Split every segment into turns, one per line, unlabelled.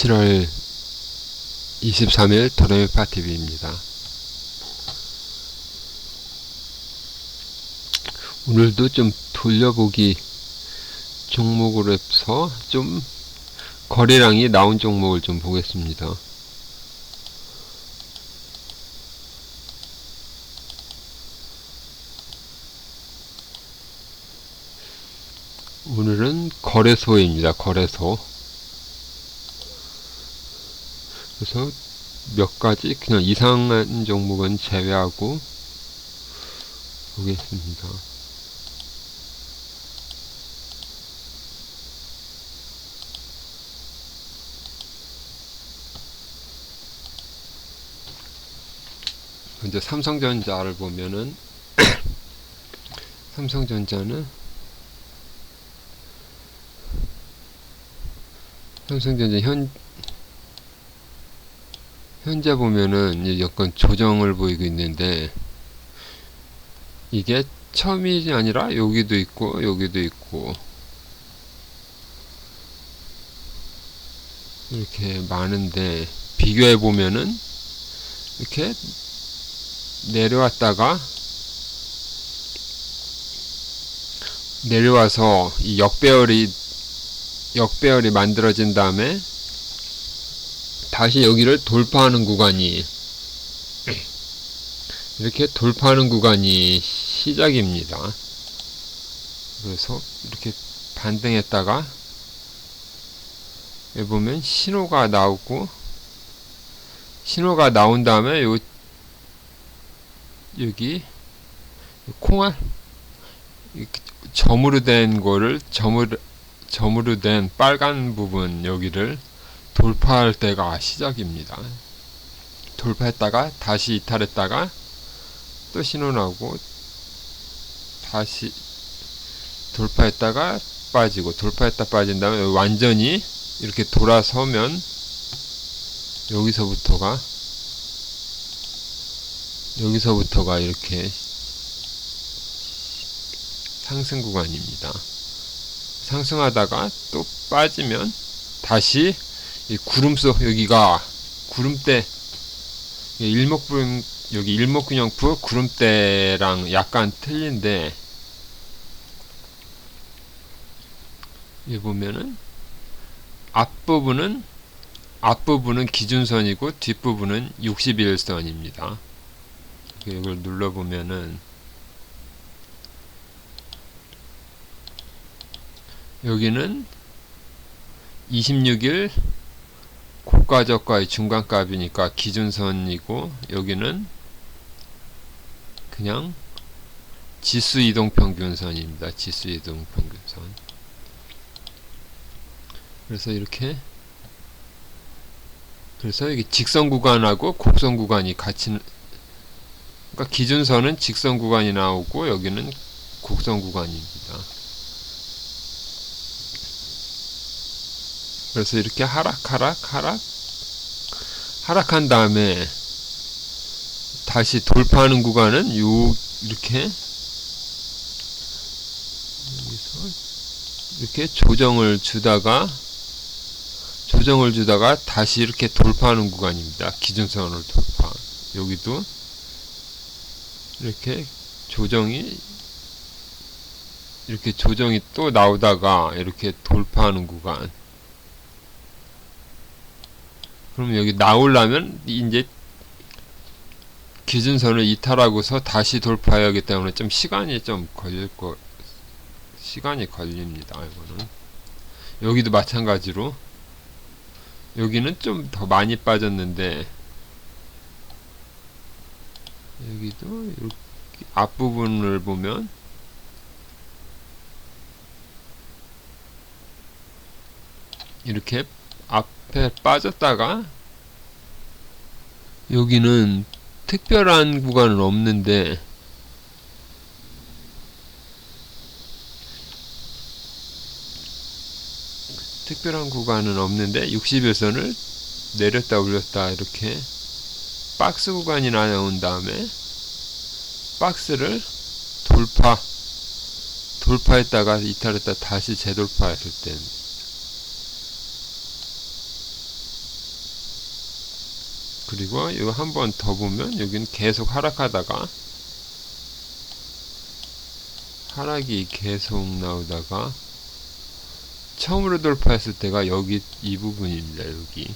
7월 23일 도레미 파티비입니다. 오늘도 좀 돌려보기 종목으로 해서 좀 거래량이 나온 종목을 좀 보겠습니다. 오늘은 거래소입니다. 거래소. 그래서 몇 가지 그냥 이상한 종목은 제외하고 보겠습니다. 먼저 삼성전자를 보면은 삼성전자는 삼성전자 현 현재 보면은 약간 조정을 보이고 있는데 이게 처음이 아니라 여기도 있고 여기도 있고 이렇게 많은데 비교해 보면은 이렇게 내려왔다가 내려와서 이 역배열이 역배열이 만들어진 다음에 다시 여기를 돌파하는 구간이 이렇게 돌파하는 구간이 시작입니다. 그래서 이렇게 반등했다가 여기 보면 신호가 나오고 신호가 나온 다음에 요 여기 콩알 점으로 된 거를 점으로 점으로 된 빨간 부분 여기를 돌파할 때가 시작입니다. 돌파했다가 다시 이탈했다가 또 나오고 다시 돌파했다가 빠지고 돌파했다 빠진 다음에 완전히 이렇게 돌아서면 여기서부터가 여기서부터가 이렇게 상승 구간입니다. 상승하다가 또 빠지면 다시 이 구름 속 여기가 구름대 일목분 여기 일목균형부 구름대랑 약간 틀린데 여기 보면은 앞부분은 앞부분은 기준선이고 뒷부분은 61선입니다. 이걸 눌러보면은 여기는 26일 고가저가의 중간값이니까 기준선이고 여기는 그냥 지수 이동 평균선입니다. 지수 이동 평균선. 그래서 이렇게 그래서 여기 직선 구간하고 곡선 구간이 같이 그러니까 기준선은 직선 구간이 나오고 여기는 곡선 구간입니다. 그래서 이렇게 하락 하락 하락 하락한 다음에 다시 돌파하는 구간은 요 이렇게 이렇게 조정을 주다가 조정을 주다가 다시 이렇게 돌파하는 구간입니다. 기준선을 돌파. 여기도 이렇게 조정이 이렇게 조정이 또 나오다가 이렇게 돌파하는 구간 그럼 여기 나오려면 이제 기준선을 이탈하고서 다시 돌파해야 하기 때문에 좀 시간이 좀 걸릴 거 시간이 걸립니다. 이거는 여기도 마찬가지로 여기는 좀 더 많이 빠졌는데 여기도 이렇게 앞부분을 보면 이렇게 앞에 빠졌다가 여기는 특별한 구간은 없는데 특별한 구간은 없는데 60일선을 내렸다 올렸다 이렇게 박스 구간이 나온 다음에 박스를 돌파 돌파했다가 이탈했다 다시 재돌파했을 때 그리고 이거 한 번 더 보면 여기는 계속 하락하다가 하락이 계속 나오다가 처음으로 돌파했을 때가 여기 이 부분입니다. 여기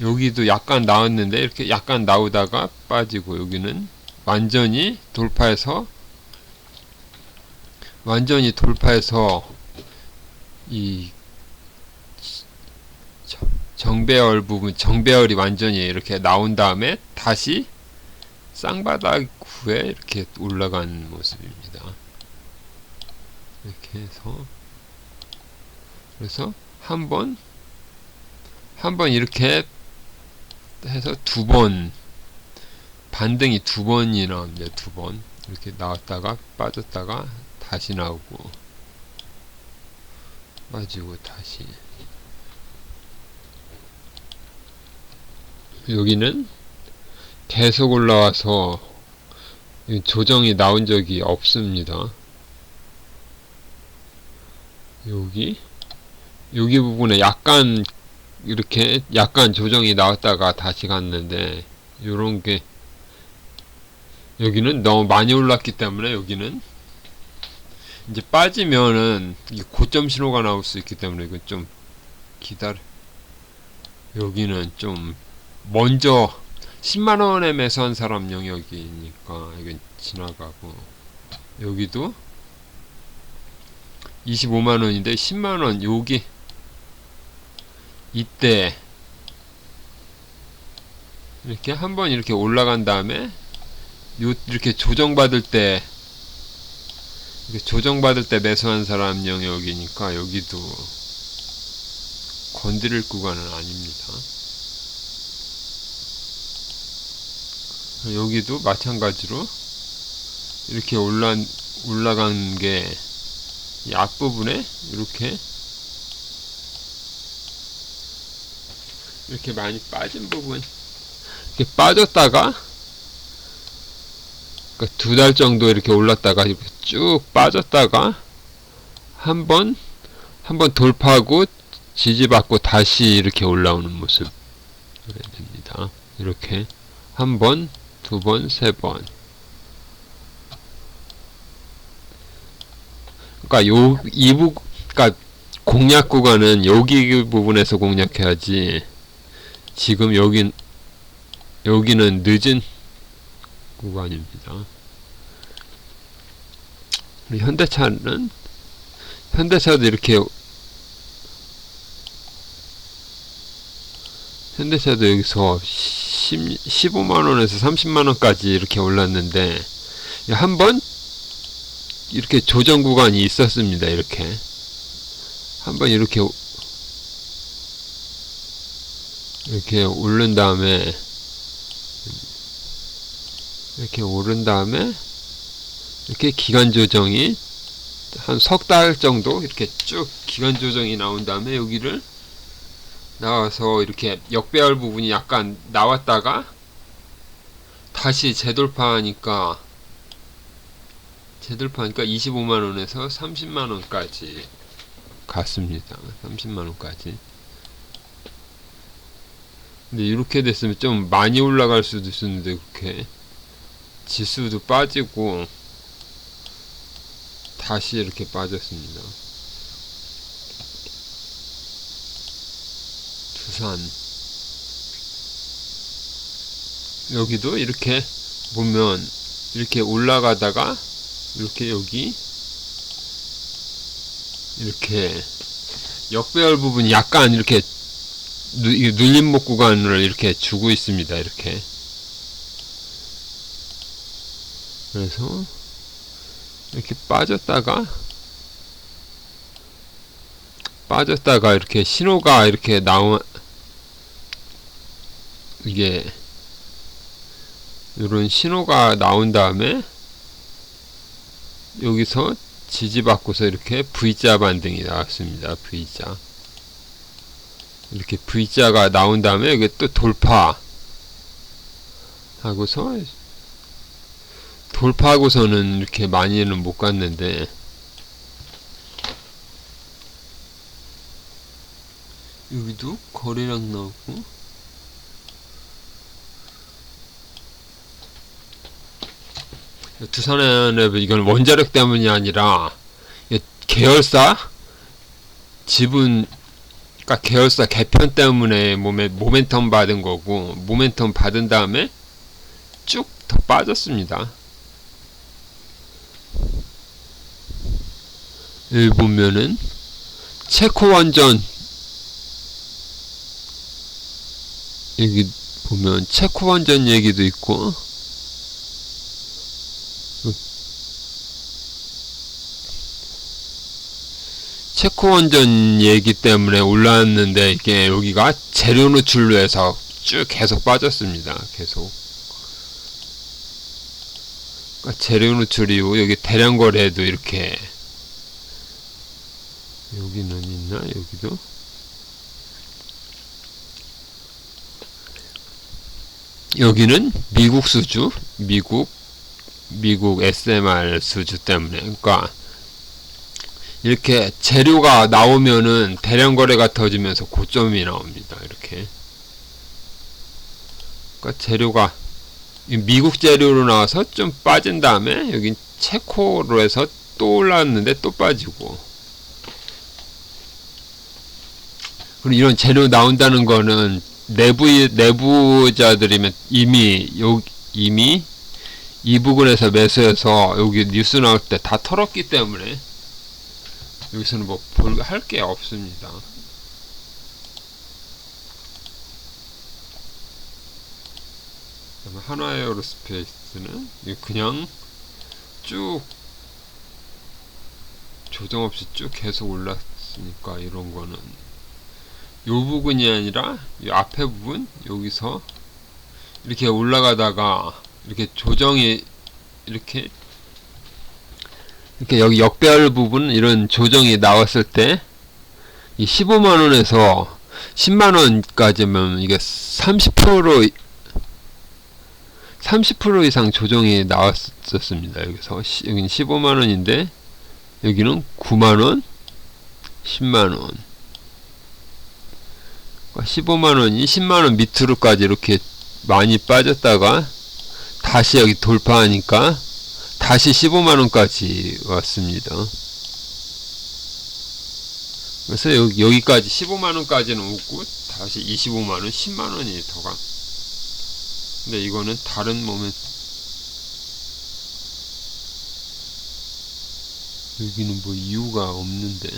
여기도 약간 나왔는데 이렇게 약간 나오다가 빠지고 여기는 완전히 돌파해서 완전히 돌파해서 이 정배열 부분 정배열이 완전히 이렇게 나온 다음에 다시 쌍바닥 후에 이렇게 올라가는 모습입니다. 이렇게 해서 그래서 한 번 한 번 이렇게 해서 두 번 반등이 두 번이 나옵니다. 두 번 이렇게 나왔다가 빠졌다가 다시 나오고 빠지고 다시 여기는 계속 올라와서 조정이 나온 적이 없습니다. 여기 여기 부분에 약간 이렇게 약간 조정이 나왔다가 다시 갔는데 요런 게 여기는 너무 많이 올랐기 때문에 여기는 이제 빠지면은 이 고점 신호가 나올 수 있기 때문에 이건 좀 기다려 여기는 좀 먼저 10만원에 매수한 사람 영역이니까 이건 지나가고 여기도 25만원인데 10만원 여기 이때 이렇게 한번 이렇게 올라간 다음에 요 이렇게 조정받을 때 조정받을 때 매수한 사람 영역이니까 여기도 건드릴 구간은 아닙니다. 여기도 마찬가지로 이렇게 올라 올라간 게 이 앞부분에 이렇게 이렇게 많이 빠진 부분 이렇게 빠졌다가 그러니까 두 달 정도 이렇게 올랐다가 이렇게 쭉 빠졌다가 한 번 한 번 돌파하고 지지받고 다시 이렇게 올라오는 모습 됩니다. 이렇게 한 번, 두 번, 세 번. 그러니까 요 이부 그러니까 공략 구간은 여기 부분에서 공략해야지. 지금 여긴 여기는 늦은 구간입니다. 현대차는 현대차도 이렇게 현대차도 여기서 10, 15만원에서 30만원까지 이렇게 올랐는데 한 번 이렇게 조정 구간이 있었습니다. 이렇게 한 번 이렇게 이렇게 오른 다음에 이렇게 오른 다음에 이렇게 기간 조정이 한 석 달 정도 이렇게 쭉 기간 조정이 나온 다음에 여기를 나와서 이렇게 역배열 부분이 약간 나왔다가 다시 재돌파하니까 재돌파하니까 25만원에서 30만원까지 갔습니다. 30만원까지 근데 이렇게 됐으면 좀 많이 올라갈 수도 있었는데 그렇게 지수도 빠지고 다시 이렇게 빠졌습니다. 두산 여기도 이렇게 보면 이렇게 올라가다가 이렇게 여기 이렇게 역배열 부분이 약간 이렇게 눌림목 구간을 이렇게 주고 있습니다. 이렇게 그래서 이렇게 빠졌다가 빠졌다가 이렇게 신호가 이렇게 나온 이게 이런 신호가 나온 다음에 여기서 지지받고서 이렇게 V자 반등이 나왔습니다. V자 이렇게 V자가 나온 다음에 여기 또 돌파 하고서 돌파하고서는 이렇게 많이는 못 갔는데 여기도? 거래량 나오고? 두산의 이건 원자력 때문이 아니라 계열사? 지분 그러니까 계열사 개편 때문에 몸에 모멘텀 받은 거고 모멘텀 받은 다음에 쭉 더 빠졌습니다. 여기 보면은 체코 원전 여기 보면 체코 원전 얘기도 있고 체코 원전 얘기 때문에 올라왔는데 이게 여기가 재료 노출로 해서 쭉 계속 빠졌습니다. 계속. 그러니까 재료 노출이고 여기 대량 거래도 이렇게 여기는 있나 여기도 여기는 미국 수주 미국 미국 SMR 수주 때문에 그러니까 이렇게 재료가 나오면은 대량 거래가 터지면서 고점이 나옵니다. 이렇게. 그러니까 재료가 미국 재료로 나와서 좀 빠진 다음에 여기 체코로 해서 또 올라왔는데 또 빠지고. 그리고 이런 재료 나온다는 거는 내부 내부자들이면 이미 요 이미 이 부분에서 매수해서 여기 뉴스 나올 때 다 털었기 때문에 여기서는 뭐 할 게 없습니다. 그다음에 하나 에어로스페이스는 그냥 쭉 조정 없이 쭉 계속 올랐으니까 이런 거는 요 부분이 아니라 이 앞에 부분 여기서 이렇게 올라가다가 이렇게 조정이 이렇게 이렇게 여기 역별 부분 이런 조정이 나왔을 때 이 15만 원에서 10만 원까지면 이게 30% 30% 이상 조정이 나왔었습니다. 여기서 시, 여기는 15만 원인데 여기는 9만 원, 10만 원. 15만 그러니까 원이 10만 원 밑으로까지 이렇게 많이 빠졌다가 다시 여기 돌파하니까 다시 15만원까지 왔습니다. 그래서 여기, 여기 까지 15만원까지는 오고 다시 25만원, 10만원이 더 가. 근데 이거는 다른 몸에 여기는 뭐 이유가 없는데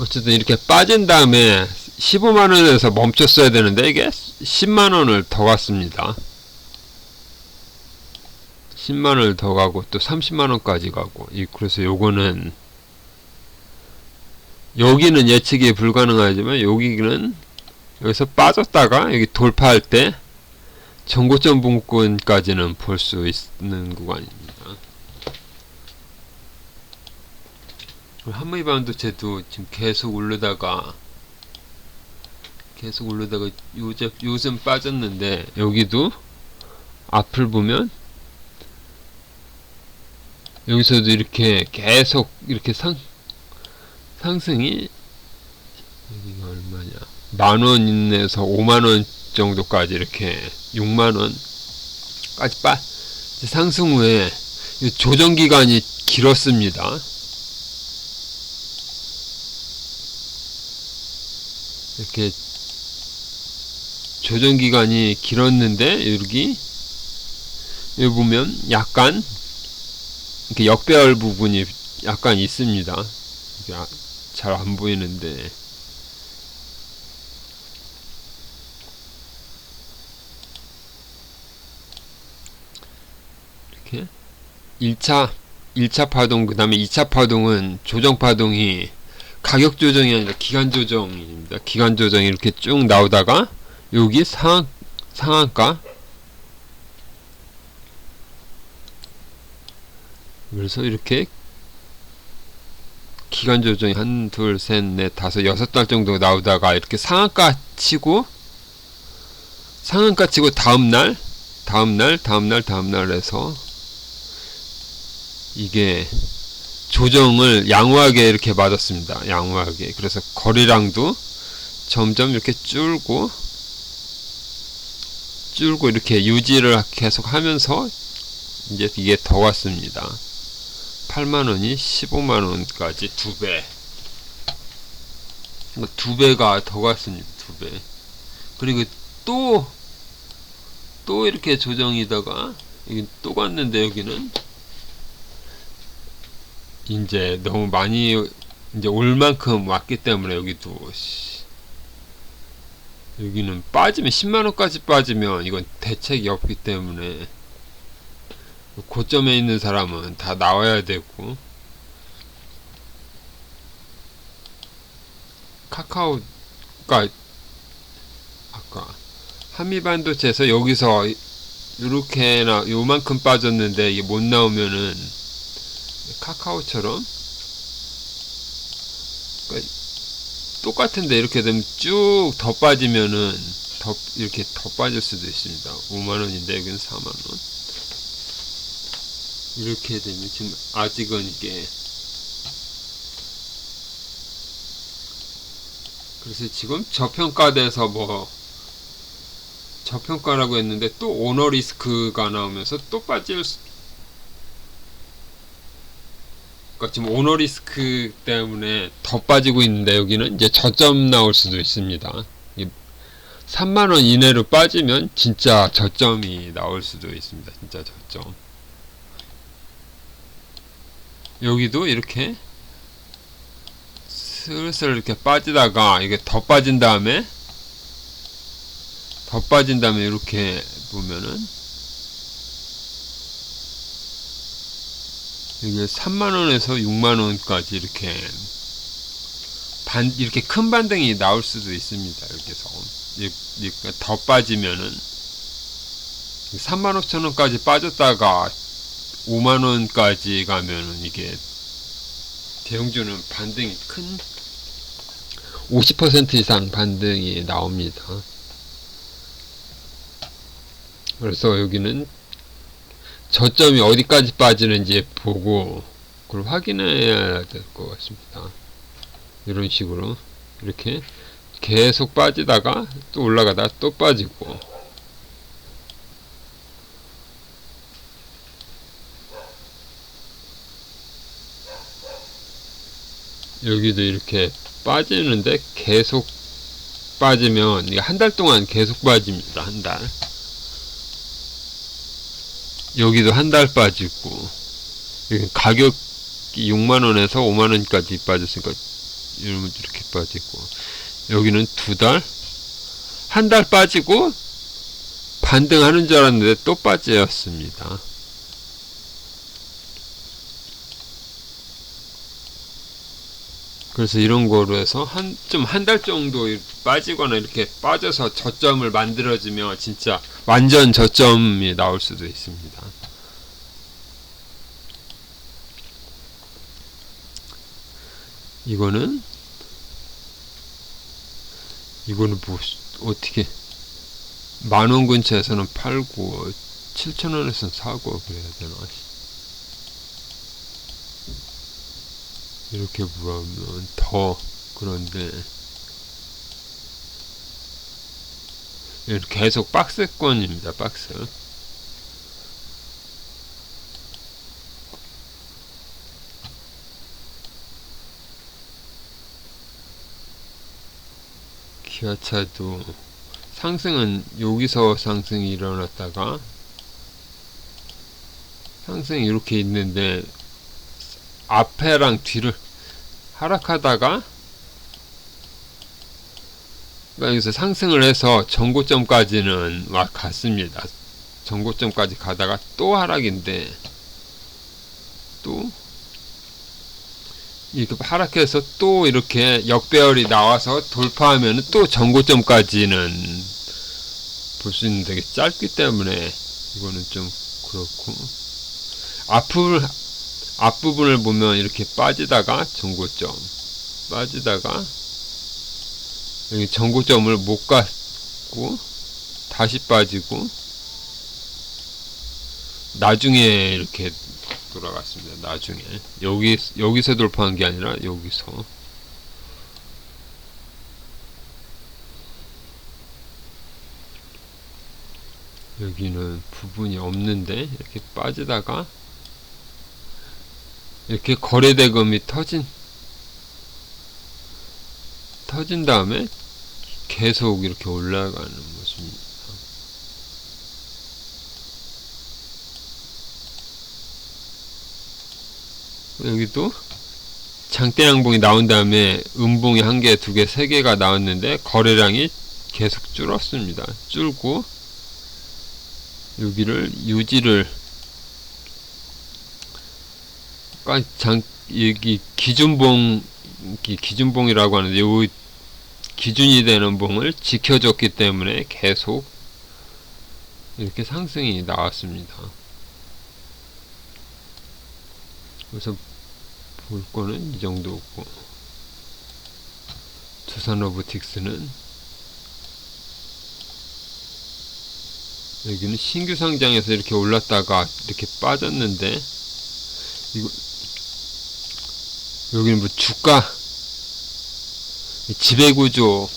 어쨌든 이렇게 빠진 다음에 15만원에서 멈췄어야 되는데 이게 10만원을 더 갔습니다. 10만원을 더 가고 또 30만원까지 가고 그래서 요거는 여기는 예측이 불가능하지만 여기는 여기서 빠졌다가 여기 돌파할 때 전고점 분권까지는 볼 수 있는 구간입니다. 한무이 반도체도 지금 계속 오르다가 계속 오르다가 요즘, 요즘 빠졌는데 여기도 앞을 보면 여기서도 이렇게 계속 이렇게 상 상승이 여기가 얼마냐 만원에서 5만원 정도까지 이렇게 6만원까지 빠 상승 후에 조정 기간이 길었습니다. 이렇게 조정 기간이 길었는데 여기 여기 보면 약간 이렇게 역배열 부분이 약간 있습니다. 아, 잘안 보이는데 이렇게 1차 1차 파동 그 다음에 2차 파동은 조정 파동이 가격 조정이 아니라 기간 조정입니다. 기간 조정이 이렇게 쭉 나오다가 여기 상한 상한가 그래서 이렇게 기간 조정이 한, 둘, 셋, 넷, 다섯, 여섯 달 정도 나오다가 이렇게 상한가 치고 상한가 치고 다음날 다음날 다음날 다음날 해서 이게 조정을 양호하게 이렇게 맞았습니다. 양호하게. 그래서 거리랑도 점점 이렇게 줄고 줄고 이렇게 유지를 계속 하면서 이제 이게 더 왔습니다. 8만원이 15만원까지 두 배. 두 배가 더 갔습니다. 두 배. 그리고 또, 또 이렇게 조정이다가, 또 갔는데, 여기는, 이제 너무 많이, 이제 올 만큼 왔기 때문에, 여기도, 씨. 여기는 빠지면, 10만원까지 빠지면, 이건 대책이 없기 때문에, 고점에 있는 사람은 다 나와야 되고, 카카오가 아까 한미반도체에서 여기서 이렇게나 요만큼 빠졌는데 이게 못 나오면은 카카오처럼 그러니까 똑같은데 이렇게 되면 쭉 더 빠지면은 더 이렇게 더 빠질 수도 있습니다. 5만 원인데 여기는 4만 원. 이렇게 되면 지금 아직은 이게 그래서 지금 저평가돼서 뭐 저평가라고 했는데 또 오너 리스크가 나오면서 또 빠질 수 그러니까 지금 오너 리스크 때문에 더 빠지고 있는데 여기는 이제 저점 나올 수도 있습니다. 3만원 이내로 빠지면 진짜 저점이 나올 수도 있습니다. 진짜 저점. 여기도 이렇게 슬슬 이렇게 빠지다가 이게 더 빠진 다음에 더 빠진 다음에 이렇게 보면은 이게 3만원에서 6만원까지 이렇게 반 이렇게 큰 반등이 나올 수도 있습니다. 여기서 그러니까 더 빠지면은. 3만 5천 원까지 빠졌다가 5만 원까지 가면은 이게 대형주는 반등이 큰 50% 이상 반등이 나옵니다. 그래서 여기는 저점이 어디까지 빠지는지 보고 그걸 확인해야 될 것 같습니다. 이런 식으로 이렇게 계속 빠지다가 또 올라가다 또 빠지고 여기도 이렇게 빠지는데 계속 빠지면 한 달 동안 계속 빠집니다. 한 달. 여기도 한 달 빠지고 가격이 6만원에서 5만원까지 빠졌으니까 이렇게 빠지고 여기는 두 달? 한 달 빠지고 반등하는 줄 알았는데 또 빠졌습니다. 그래서 이런 거로 해서 한 좀 한 달 정도 빠지거나 이렇게 빠져서 저점을 만들어지면 진짜 완전 저점이 나올 수도 있습니다. 이거는 이거는 뭐 어떻게 만원 근처에서는 팔고 7천원에서는 사고 그래야 되나 이렇게 보면 더 그런데 계속 박스권입니다 박스. 기아차도 상승은 여기서 상승이 일어났다가 상승이 이렇게 있는데 앞에랑 뒤를 하락하다가 여기서 상승을 해서 전고점까지는 와 갔습니다. 전고점까지 가다가 또 하락인데 또 이렇게 하락해서 또 이렇게 역배열이 나와서 돌파하면 또 전고점까지는 볼 수 있는 되게 짧기 때문에 이거는 좀 그렇고 앞을 앞부분을 보면 이렇게 빠지다가 전고점 빠지다가 여기 전고점을 못 갔고 다시 빠지고 나중에 이렇게 돌아갔습니다. 나중에 여기 여기서 돌파한 게 아니라 여기서 여기는 부분이 없는데 이렇게 빠지다가 이렇게 거래대금이 터진 터진 다음에 계속 이렇게 올라가는 모습입니다. 여기도 장대양봉이 나온 다음에 음봉이 한 개, 두 개, 세 개가 나왔는데 거래량이 계속 줄었습니다. 줄고 여기를 유지를 장 여기 기준봉 기- 기준봉이라고 하는데 요 기준이 되는 봉을 지켜줬기 때문에 계속 이렇게 상승이 나왔습니다. 그래서 볼 거는 이 정도고 두산 로보틱스는 여기는 신규 상장에서 이렇게 올랐다가 이렇게 빠졌는데 이거 여기는 뭐 주가 이 지배구조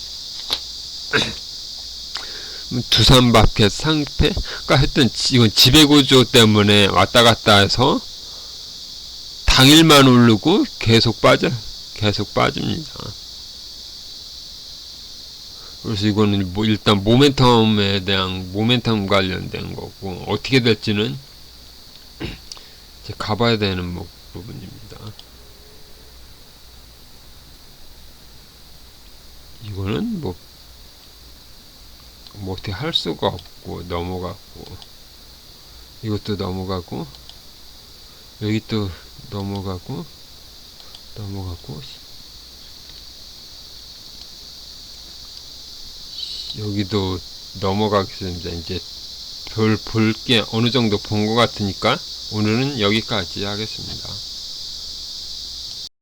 뭐 두산마켓 상패가 하여튼 지- 이건 지배구조 때문에 왔다 갔다 해서 당일만 오르고 계속 빠져 계속 빠집니다. 그래서 이거는 뭐 일단 모멘텀에 대한 모멘텀 관련된 거고 어떻게 될지는 이제 가봐야 되는 뭐 부분입니다. 이거는 뭐, 뭐 어떻게 할 수가 없고 넘어갔고 이것도 넘어가고 여기 또 넘어가고 넘어가고 여기도 넘어가겠습니다. 이제 별 볼 게 어느 정도 본 것 같으니까 오늘은 여기까지 하겠습니다.